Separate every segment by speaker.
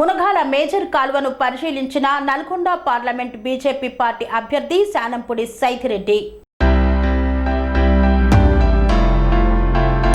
Speaker 1: Munagala major కాలువను పరిశీలించిన Nalgonda parliament BJP party అభ్యర్థి శానంపుడి సైథిరెడ్డి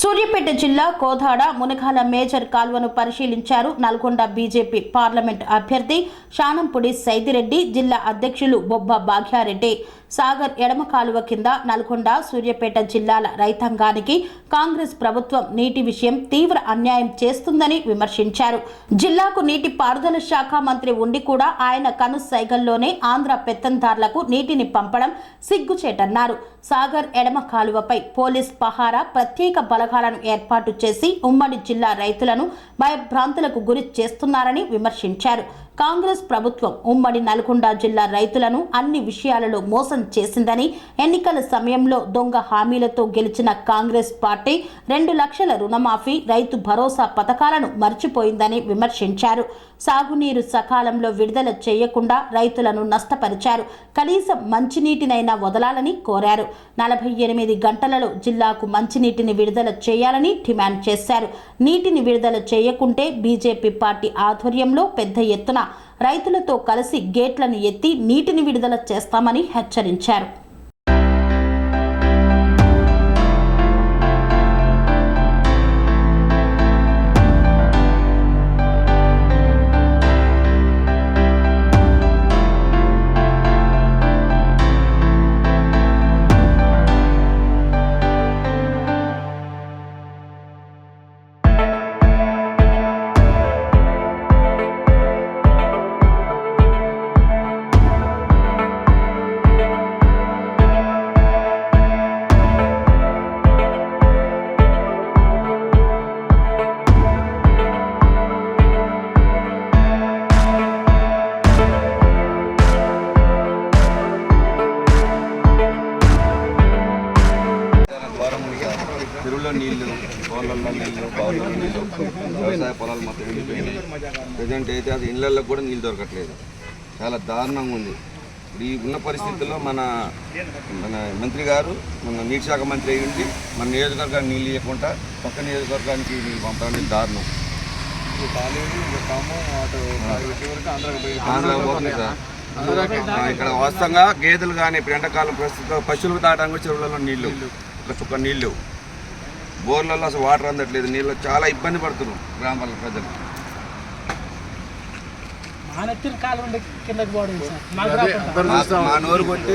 Speaker 1: సూర్యాపేట జిల్లా కోదాడ మునగాల మేజర్ కాల్వను పరిశీలించారు నల్గొండ బీజేపీ పార్లమెంట్ అభ్యర్థి శానంపుడి సైదిరెడ్డి జిల్లా అధ్యక్షులు బొబ్బ భాగ్యారెడ్డి సాగర్ ఎడమ కాలువ కింద నల్గొండ సూర్యాపేట జిల్లాల రైతాంగానికి కాంగ్రెస్ ప్రభుత్వం నీటి విషయం తీవ్ర అన్యాయం చేస్తుందని విమర్శించారు. జిల్లాకు నీటి పారుదల శాఖ మంత్రి ఉండి కూడా ఆయన కను సైగల్లోనే ఆంధ్ర పెత్తందారులకు నీటిని పంపడం సిగ్గుచేటన్నారు. సాగర్ ఎడమ కాలువపై పోలీస్ పహారా ప్రత్యేక బలగాలను ఏర్పాటు చేసి ఉమ్మడి జిల్లా రైతులను భయభ్రాంతులకు గురి చేస్తున్నారని విమర్శించారు. కాంగ్రెస్ ప్రభుత్వం ఉమ్మడి నల్గొండ జిల్లా రైతులను అన్ని విషయాలలో మోసం చేసిందని ఎన్నికల సమయంలో దొంగ హామీలతో గెలిచిన కాంగ్రెస్ పార్టీ రెండు లక్షల రుణమాఫీ రైతు భరోసా పథకాలను మర్చిపోయిందని విమర్శించారు. సాగునీరు సకాలంలో విడుదల చేయకుండా రైతులను నష్టపరిచారు. కనీసం మంచినీటినైనా వదలాలని కోరారు. నలభై ఎనిమిది గంటలలో జిల్లాకు మంచినీటిని విడుదల చేయాలని డిమాండ్ చేశారు. నీటిని విడుదల చేయకుంటే బీజేపీ పార్టీ ఆధ్వర్యంలో పెద్ద ఎత్తున రైతులతో కలిసి గేట్లను ఎత్తి నీటిని విడుదల చేస్తామని హెచ్చరించారు.
Speaker 2: కదా, చెరువులో నీళ్ళు బోర్లలో నీళ్ళు బావుల్లో నీళ్ళు వ్యవసాయ పొలాలు మొత్తం ఎండిపోయినాయి. ప్రజెంట్ అయితే అది ఇళ్ళల్లో కూడా నీళ్ళు దొరకట్లేదు. చాలా దారుణంగా ఉంది. ఇప్పుడు ఈ ఉన్న పరిస్థితుల్లో మన మన మంత్రి గారు మన నీటి శాఖ మంత్రి అయి ఉండి మన నియోజకవర్గానికి నీళ్ళు ఇవ్వకుండా పక్క నియోజకవర్గానికి నీళ్ళు పంపడానికి దారుణం. ఇక్కడ వాస్తవంగా గేదెలు కానీ ఇప్పుడు ఎండాకాలం ప్రస్తుతం పశువులకు తాగడానికి చెరువులలో నీళ్ళు ఒక చుక్క నీళ్ళు. బోర్లలో అసలు వాటర్ అందట్లేదు నీళ్ళు చాలా ఇబ్బంది పడుతున్నాం గ్రామాల ప్రజలు.
Speaker 3: మా
Speaker 2: నోరు కొట్టి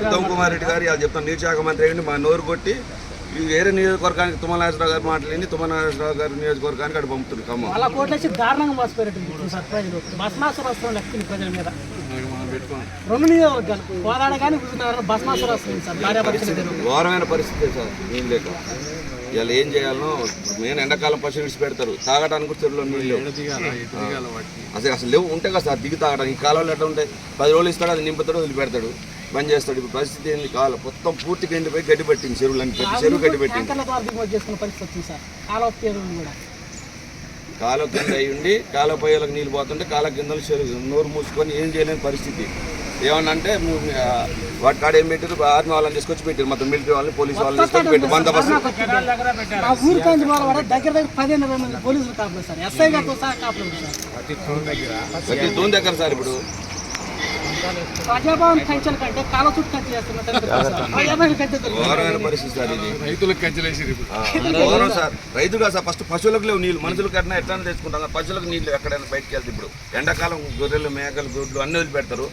Speaker 2: ఉత్తమ్ కుమార్ రెడ్డి గారు అది చెప్తాను నీటి శాఖ మంత్రి అయ్యండి మా నోరు కొట్టి వేరే నియోజకవర్గానికి తుమ్మనాగేశ్వరరావు గారు మాట్లాడింది తుమ్మనాగేశ్వరరావు గారి నియోజకవర్గానికి అక్కడ పంపుతుంది ఖమ్మం.
Speaker 3: వాళ్ళ కోట్లు వచ్చి దారుణంగా ప్రజలు. మీద. రెండు నియోజకవర్గాలు కోదాడ కానీ హుజూర్నగర్ భస్మాసుర వస్తుంది సార్. భార్యాభర్తలు
Speaker 2: ఘోరమైన పరిస్థితి సార్ నీళ్ళు లేక. ఇవాళ ఏం చేయాలనో మెయిన్ ఎండాకాలం పశువులు విడిచి పెడతారు. తాగడానికి కూడా చెరువులో నీళ్ళు. అసలు అసలు లేవు ఉంటాయి కదా సార్ దిగి తాగడానికి ఈ కాలంలో ఎట్లా ఉంటాయి? పది రోజులు ఇస్తాడు అది నింపుతాడు వదిలిపెడతాడు. బంద్ చేస్తాడు. ఇప్పుడు పరిస్థితి ఏంది? కాలం మొత్తం పూర్తిగా ఎండిపోయి గడ్డి పెట్టింది చెరువులని ప్రతి చెరువు గడ్డి పెట్టింది.
Speaker 3: కాలువ
Speaker 2: కింద అయి ఉండి కాలువ పొయ్యలకు నీళ్ళు పోతుంటే కాలువ కింద చెరువు నోరు మూసుకొని ఏం చేయలేని పరిస్థితి. ఏమన్నా అంటే ము- ఆ, వాటి కాడ ఏం పెట్టారు ఆర్మీ వాళ్ళని తీసుకొచ్చి పెట్టారు మొత్తం మిలిటరీ వాళ్ళని పోలీస్ వాళ్ళని తీసుకొచ్చి పెట్టారు
Speaker 3: మా ఊరి కూడా దగ్గర దగ్గర పదిహేను ఇరవై మంది పోలీసులు కాపులు సార్. ఎస్ఐ గారితో సహా కాపులు ఉంది సార్.
Speaker 2: ప్రతి దూని దగ్గర సార్ ఇప్పుడు.
Speaker 3: ప్రజాభవన్ కంచెల కంటే కంచె
Speaker 2: సార్. ఇది.
Speaker 4: రైతులకు కంచెలేసి
Speaker 2: ఆ, ఘోరం సార్? రైతుగా సార్ ఫస్ట్ పశువులకు లేవు నీళ్ళు. మనుషులకు కట్టినా ఎట్లా తెచ్చుకుంటాం పశువులకు నీళ్ళు ఎక్కడైనా బయటకు వెళ్తే ఇప్పుడు ఎండాకాలం గొర్రెలు మేకలు గుడ్లు అన్నీ వదిలిపెడతారు.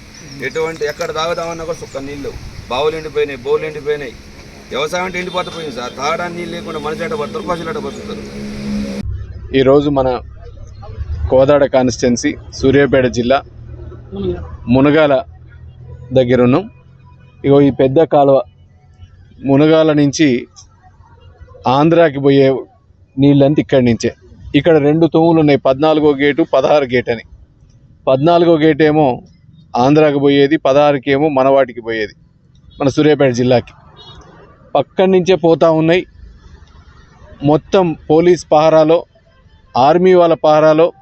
Speaker 2: ఎటువంటి ఎక్కడ తాగుదామన్నా కూడా సుక్క నీళ్ళు బావులు ఎండిపోయినాయి బోవులు ఎండిపోయినాయి. వ్యవసాయం అంటే ఎండిపోతే పోయింది సార్. తాగడానికి నీళ్ళు లేకుండా మనుషులు ఎట్ట పడతారు పశువులు ఎట్ట పడుతుంటారు
Speaker 4: ఈరోజు మన కోదాడ కాన్స్టిట్యున్సీ సూర్యాపేట జిల్లా మునగాల దగ్గర ఉన్నాం ఇగో ఈ పెద్ద కాలువ మునగాల నుంచి ఆంధ్రాకి పోయే నీళ్ళంతా ఇక్కడి నుంచే. ఇక్కడ రెండు తూములు ఉన్నాయి. పద్నాలుగో గేటు పదహారు గేట్ అని. పద్నాలుగో గేట్ ఏమో ఆంధ్రాకి పోయేది పదహారుకి ఏమో మనవాటికి పోయేది మన సూర్యాపేట జిల్లాకి. పక్కన నుంచే పోతా ఉన్నాయి. మొత్తం పోలీస్ పహారాలో ఆర్మీ వాళ్ళ పహారాలో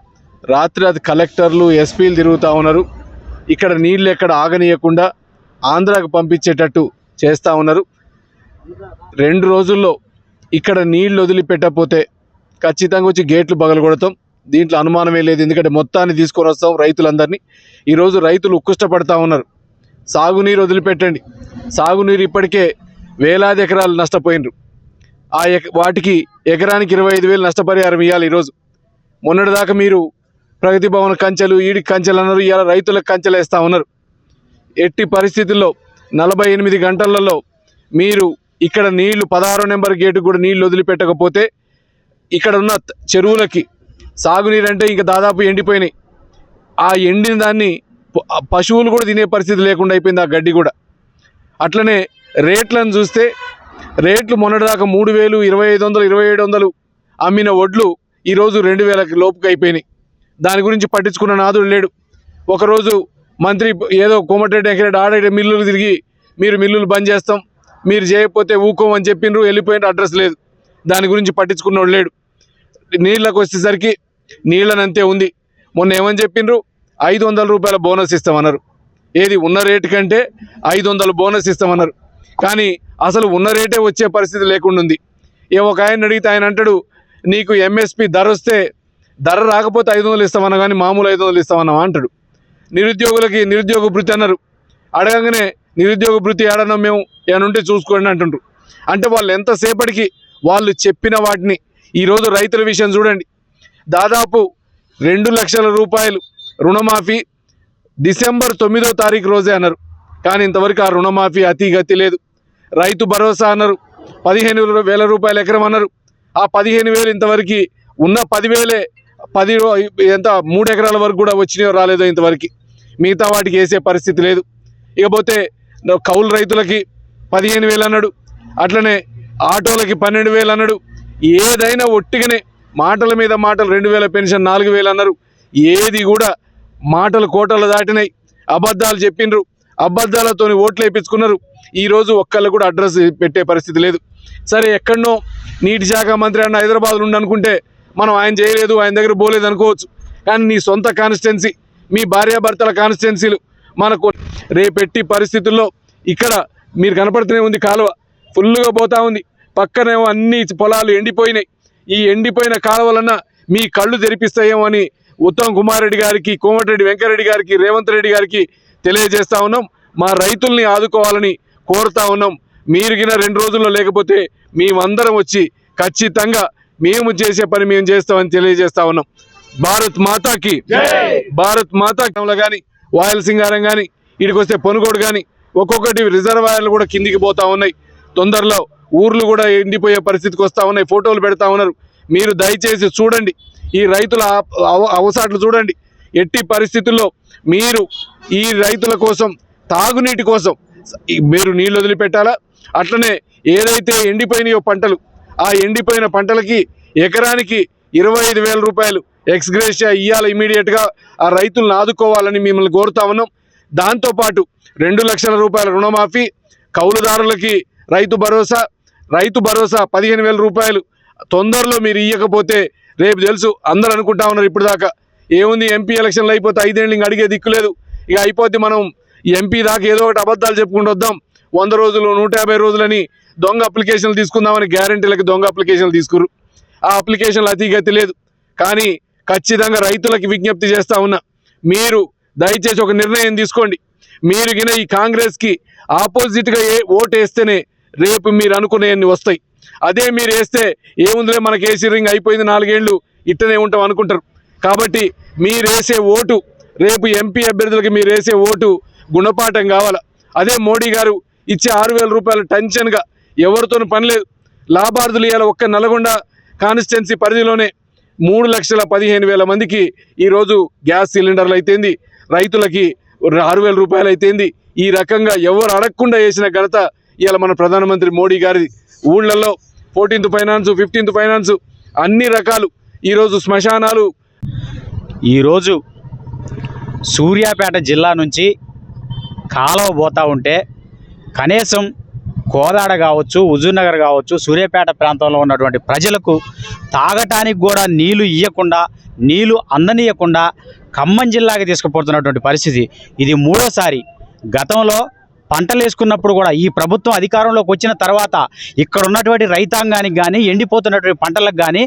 Speaker 4: రాత్రి అది కలెక్టర్లు ఎస్పీలు తిరుగుతూ ఉన్నారు. ఇక్కడ నీళ్ళు ఎక్కడ ఆగనీయకుండా ఆంధ్రాకు పంపించేటట్టు చేస్తూ ఉన్నారు. రెండు రోజుల్లో ఇక్కడ నీళ్ళు వదిలిపెట్టకపోతే ఖచ్చితంగా వచ్చి గేట్లు పగలగొడతాం. దీంట్లో అనుమానమే లేదు. ఎందుకంటే మొత్తాన్ని తీసుకొని వస్తాం రైతులందరినీ. ఈరోజు రైతులు ఉక్కుష్టపడతా ఉన్నారు. సాగునీరు వదిలిపెట్టండి. సాగునీరు ఇప్పటికే వేలాది ఎకరాలు నష్టపోయినరు. ఆ వాటికి ఎకరానికి ఇరవై ఐదు వేలు నష్టపరిహారం ఇవ్వాలి ఈరోజు. మొన్నటిదాకా మీరు ప్రగతి భవన్ కంచెలు ఈడి కంచెలు అన్నారు. ఇలా రైతులకు కంచెలు వేస్తూ ఉన్నారు. ఎట్టి పరిస్థితుల్లో నలభై ఎనిమిది గంటలలో మీరు ఇక్కడ నీళ్ళు పదహారో నెంబర్ గేటు కూడా నీళ్ళు వదిలిపెట్టకపోతే ఇక్కడ ఉన్న చెరువులకి సాగునీరు అంటే ఇంకా దాదాపు ఎండిపోయినాయి. ఆ ఎండిన దాన్ని పశువులు కూడా తినే పరిస్థితి లేకుండా అయిపోయింది ఆ గడ్డి కూడా. అట్లనే రేట్లను చూస్తే రేట్లు మొన్నటిదాకా మూడు వేలు ఇరవై ఐదు వందలు ఇరవై ఏడు వందలు అమ్మిన వడ్లు ఈరోజు రెండు వేలకి లోపుకి అయిపోయినాయి. దాని గురించి పట్టించుకున్న నాదుడు లేడు. ఒకరోజు మంత్రి ఏదో కోమటిరెడ్డి వెంకరెడ్డి ఆడ మిల్లులు తిరిగి మీరు మిల్లులు బంద్ చేస్తాం మీరు చేయకపోతే ఊకోమని చెప్పిండ్రు వెళ్ళిపోయిన అడ్రస్ లేదు. దాని గురించి పట్టించుకున్నోడు లేడు. నీళ్ళకు వచ్చేసరికి నీళ్ళనంతే ఉంది. మొన్న ఏమని చెప్పిండ్రు? ఐదు వందల రూపాయల బోనస్ ఇస్తామన్నారు ఏది ఉన్న రేటు కంటే ఐదు వందలు బోనస్ ఇస్తామన్నారు కానీ అసలు ఉన్న రేటే వచ్చే పరిస్థితి లేకుండా ఉంది. ఏ ఒక ఆయన అడిగితే ఆయన అంటాడు నీకు ఎంఎస్పి ధర వస్తే ధర రాకపోతే ఐదు వందలు ఇస్తామన్నా కానీ మామూలు ఐదు వందలు ఇస్తామన్నా అంటాడు. నిరుద్యోగులకి నిరుద్యోగ భృతి అన్నారు. అడగంగానే నిరుద్యోగ భృతి ఏడన్నా మేము ఏమైనా ఉంటే చూసుకోండి అంటుండ్రు. అంటే వాళ్ళు ఎంతసేపటికి వాళ్ళు చెప్పిన వాటిని ఈరోజు రైతుల విషయం చూడండి. దాదాపు రెండు లక్షల రూపాయలు రుణమాఫీ డిసెంబర్ తొమ్మిదో తారీఖు రోజే అన్నారు. కానీ ఇంతవరకు ఆ రుణమాఫీ అతి గతి లేదు. రైతు భరోసా అన్నారు. పదిహేను వేల రూపాయల ఎకరం అన్నారు. ఆ పదిహేను వేలు ఇంతవరకు ఉన్న పదివేలే పది ఎంత? మూడు ఎకరాల వరకు కూడా వచ్చినాయో రాలేదో ఇంతవరకు. మిగతా వాటికి వేసే పరిస్థితి లేదు. ఇకపోతే కౌలు రైతులకి పదిహేను వేలు అన్నాడు. అట్లనే ఆటోలకి పన్నెండు వేలు అన్నాడు. ఏదైనా ఒట్టిగానే మాటల మీద మాటలు రెండు వేల పెన్షన్ నాలుగు వేలు అన్నారు. ఏది కూడా మాటలు కోటలు దాటినాయి. అబద్ధాలు చెప్పిండ్రు అబద్ధాలతో ఓట్లు వేయించుకున్నారు ఈరోజు ఒక్కళ్ళు కూడా అడ్రస్ పెట్టే పరిస్థితి లేదు. సరే ఎక్కడనో నీటి శాఖ మంత్రి అన్న హైదరాబాద్లో ఉండనుకుంటే మనం ఆయన చేయలేదు ఆయన దగ్గర పోలేదు అనుకోవచ్చు. కానీ నీ సొంత కాన్స్టిట్యున్సీ మీ భార్యాభర్తల కాన్స్టిట్యున్సీలు మనకు రేపెట్టి పరిస్థితుల్లో ఇక్కడ మీరు కనపడుతూనే ఉంది కాలువ. ఫుల్గా పోతా ఉంది. పక్కనేమో అన్ని పొలాలు ఎండిపోయినాయి. ఈ ఎండిపోయిన కాలువలన్న మీ కళ్ళు తెరిపిస్తాయేమో అని ఉత్తమ్ కుమార్ రెడ్డి గారికి కోమటిరెడ్డి వెంకరెడ్డి గారికి రేవంత్ రెడ్డి గారికి తెలియజేస్తా ఉన్నాం. మా రైతుల్ని ఆదుకోవాలని కోరుతా ఉన్నాం. మీరు గిన రెండు రోజుల్లో లేకపోతే మేమందరం వచ్చి ఖచ్చితంగా మేము చేసే పని మేము చేస్తామని తెలియజేస్తా ఉన్నాం. భారత్ మాతాకి భారత్ మాతాకి కానీ వాయల సింగారం కానీ ఇడికి వస్తే పొనుగోడు కానీ ఒక్కొక్కటి రిజర్వాయర్లు కూడా కిందికి పోతా ఉన్నాయి. తొందరలో ఊర్లు కూడా ఎండిపోయే పరిస్థితికి వస్తూ ఉన్నాయి. ఫోటోలు పెడతా ఉన్నారు. మీరు దయచేసి చూడండి. ఈ రైతుల అవ- అవ- అవసాట్లు చూడండి. ఎట్టి పరిస్థితుల్లో మీరు ఈ రైతుల కోసం తాగునీటి కోసం మీరు నీళ్ళు వదిలిపెట్టాలా? అట్లనే ఏదైతే ఎండిపోయినాయో పంటలు ఆ ఎండిపోయిన పంటలకి ఎకరానికి ఇరవై ఐదు వేల రూపాయలు ఎక్స్గ్రేషియా ఇవ్వాలి ఇమీడియట్గా ఆ రైతులను ఆదుకోవాలని మిమ్మల్ని కోరుతా ఉన్నాం. దాంతోపాటు రెండు లక్షల రూపాయల రుణమాఫీ కౌలుదారులకి రైతు భరోసా రైతు భరోసా పదిహేను వేల రూపాయలు తొందరలో మీరు ఇవ్వకపోతే రేపు తెలుసు అందరూ అనుకుంటా ఉన్నారు ఇప్పుడు దాకా ఏముంది ఎంపీ ఎలక్షన్లు అయిపోతే ఐదేళ్ళు ఇంక అడిగే దిక్కులేదు ఇక అయిపోతే మనం ఎంపీ దాకా ఏదో ఒకటి అబద్ధాలు చెప్పుకుంటూ వద్దాం. వంద రోజులు నూట యాభై రోజులని దొంగ అప్లికేషన్లు తీసుకుందామని గ్యారంటీలకి దొంగ అప్లికేషన్లు తీసుకురు. ఆ అప్లికేషన్లు అతిగతి లేదు. కానీ ఖచ్చితంగా రైతులకి విజ్ఞప్తి చేస్తా ఉన్నా మీరు దయచేసి ఒక నిర్ణయం తీసుకోండి. మీరు గిన ఈ కాంగ్రెస్కి ఆపోజిట్గా ఏ ఓటు వేస్తేనే రేపు మీరు అనుకునేవన్నీ వస్తాయి. అదే మీరు వేస్తే ఏముందిలే మనకి ఏసీ రింగ్ అయిపోయింది నాలుగేళ్ళు ఇట్టనే ఉంటాం అనుకుంటారు. కాబట్టి మీరు వేసే ఓటు రేపు ఎంపీ అభ్యర్థులకి మీరు వేసే ఓటు గుణపాఠం కావాలా. అదే మోడీ గారు ఇచ్చే ఆరు వేల రూపాయలు టెన్షన్గా ఎవరితోనూ పని లేదు. లాభార్థులు ఇవాళ ఒక్క నల్గొండ కాన్స్టిట్యున్సీ పరిధిలోనే మూడు లక్షల పదిహేను వేల మందికి ఈరోజు గ్యాస్ సిలిండర్లు అయితేంది. రైతులకి ఆరు వేల రూపాయలు అయితేంది. ఈ రకంగా ఎవరు అడగకుండా వేసిన ఘనత ఇవాళ మన ప్రధానమంత్రి మోడీ గారి ఊళ్ళల్లో ఫోర్టీన్త్ ఫైనాన్స్ ఫిఫ్టీన్త్ ఫైనాన్స్ అన్ని రకాలు ఈరోజు శ్మశానాలు.
Speaker 5: ఈరోజు సూర్యాపేట జిల్లా నుంచి కాలువ పోతూ ఉంటే కనీసం కోదాడ కావచ్చు హుజూర్నగర్ కావచ్చు సూర్యాపేట ప్రాంతంలో ఉన్నటువంటి ప్రజలకు తాగటానికి కూడా నీళ్ళు ఇవ్వకుండా నీళ్ళు అందనీయకుండా ఖమ్మం జిల్లాకి తీసుకుపోతున్నటువంటి పరిస్థితి. ఇది మూడోసారి. గతంలో పంటలు వేసుకున్నప్పుడు కూడా ఈ ప్రభుత్వం అధికారంలోకి వచ్చిన తర్వాత ఇక్కడ ఉన్నటువంటి రైతాంగానికి కానీ ఎండిపోతున్నటువంటి పంటలకు కానీ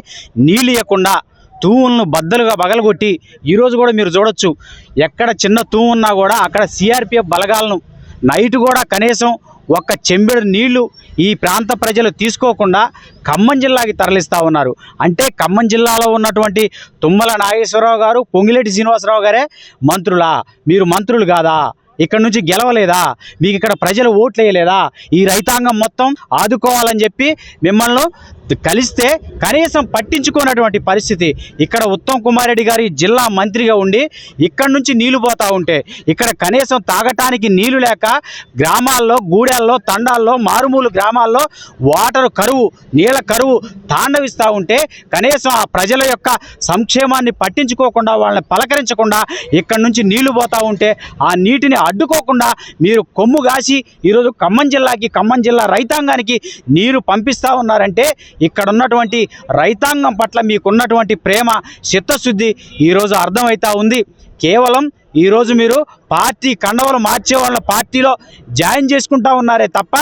Speaker 5: నీళ్ళు ఇవ్వకుండా తూములను బద్దలుగా బగలగొట్టి ఈరోజు కూడా మీరు చూడొచ్చు. ఎక్కడ చిన్న తూము ఉన్నా కూడా అక్కడ సిఆర్పిఎఫ్ బలగాలను నైట్ కూడా కనీసం ఒక్క చెంబెడు నీళ్ళు ఈ ప్రాంత ప్రజలు తీసుకోకుండా ఖమ్మం జిల్లాకి తరలిస్తూ ఉన్నారు. అంటే ఖమ్మం జిల్లాలో ఉన్నటువంటి తుమ్మల నాగేశ్వరరావు గారు పొంగిలేటి శ్రీనివాసరావు గారే మంత్రులా. మీరు మంత్రులు కాదా? ఇక్కడ నుంచి గెలవలేదా? మీకు ఇక్కడ ప్రజలు ఓట్లు వేయలేదా ఈ రైతాంగం మొత్తం ఆదుకోవాలని చెప్పి మిమ్మల్ని కలిస్తే కనీసం పట్టించుకున్నటువంటి పరిస్థితి. ఇక్కడ ఉత్తమ్ కుమార్ రెడ్డి గారి జిల్లా మంత్రిగా ఉండి ఇక్కడ నుంచి నీళ్ళు పోతా ఉంటే ఇక్కడ కనీసం తాగటానికి నీళ్ళు లేక గ్రామాల్లో గూడెల్లో తండాల్లో మారుమూలు గ్రామాల్లో వాటర్ కరువు నీళ్ళ కరువు తాండవిస్తూ ఉంటే కనీసం ఆ ప్రజల యొక్క సంక్షేమాన్ని పట్టించుకోకుండా వాళ్ళని పలకరించకుండా ఇక్కడ నుంచి నీళ్ళు పోతా ఉంటే ఆ నీటిని అడ్డుకోకుండా మీరు కొమ్ము కాసి ఈరోజు ఖమ్మం జిల్లాకి ఖమ్మం జిల్లా రైతాంగానికి నీరు పంపిస్తూ ఉన్నారంటే ఇక్కడ ఉన్నటువంటి రైతాంగం పట్ల మీకున్నటువంటి ప్రేమ చిత్తశుద్ధి ఈరోజు అర్థమవుతా ఉంది. కేవలం ఈరోజు మీరు పార్టీ కండవలు మార్చే వాళ్ళ పార్టీలో జాయిన్ చేసుకుంటా ఉన్నారే తప్ప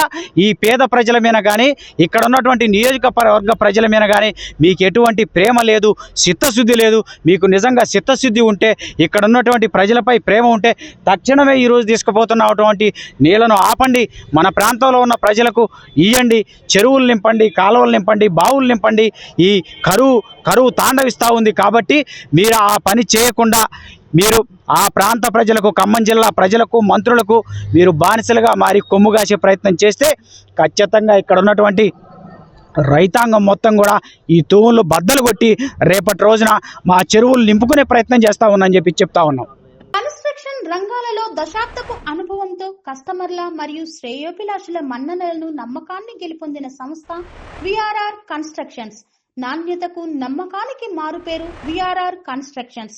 Speaker 5: ఈ పేద ప్రజల మీద కానీ ఇక్కడ ఉన్నటువంటి నియోజకవర్గ ప్రజల మీద కానీ మీకు ఎటువంటి ప్రేమ లేదు చిత్తశుద్ధి లేదు. మీకు నిజంగా చిత్తశుద్ధి ఉంటే ఇక్కడ ఉన్నటువంటి ప్రజలపై ప్రేమ ఉంటే తక్షణమే ఈరోజు తీసుకుపోతున్నటువంటి నీళ్ళను ఆపండి. మన ప్రాంతంలో ఉన్న ప్రజలకు ఇయ్యండి. చెరువులు నింపండి కాలువలు నింపండి బావులు నింపండి. ఈ కరువు కరువు తాండవిస్తూ ఉంది కాబట్టి మీరు ఆ పని చేయకుండా మీరు ఆ ప్రాంత ప్రజలకు ఖమ్మం జిల్లా ప్రజలకు మంత్రులకు మీరు బానిసలుగా మారి కొమ్ము కాసే ప్రయత్నం చేస్తే ఖచ్చితంగా ఇక్కడ ఉన్నటువంటి రైతాంగం మొత్తం కూడా ఈ తూములు బద్దలు కొట్టి రేపటి రోజున మా చెరువులు నింపుకునే ప్రయత్నం చేస్తా ఉందని చెప్పి చెప్తా ఉన్నాం.
Speaker 6: కన్స్ట్రక్షన్ రంగాలలో దశాబ్దపు అనుభవంతో కస్టమర్ల మరియు శ్రేయోభిలాషుల మన్ననలను నమ్మకాన్ని గెలుపొందిన సంస్థ విఆర్ఆర్ కన్స్ట్రక్షన్స్. నాణ్యతకు నమ్మకానికి మారుపేరు VRR constructions.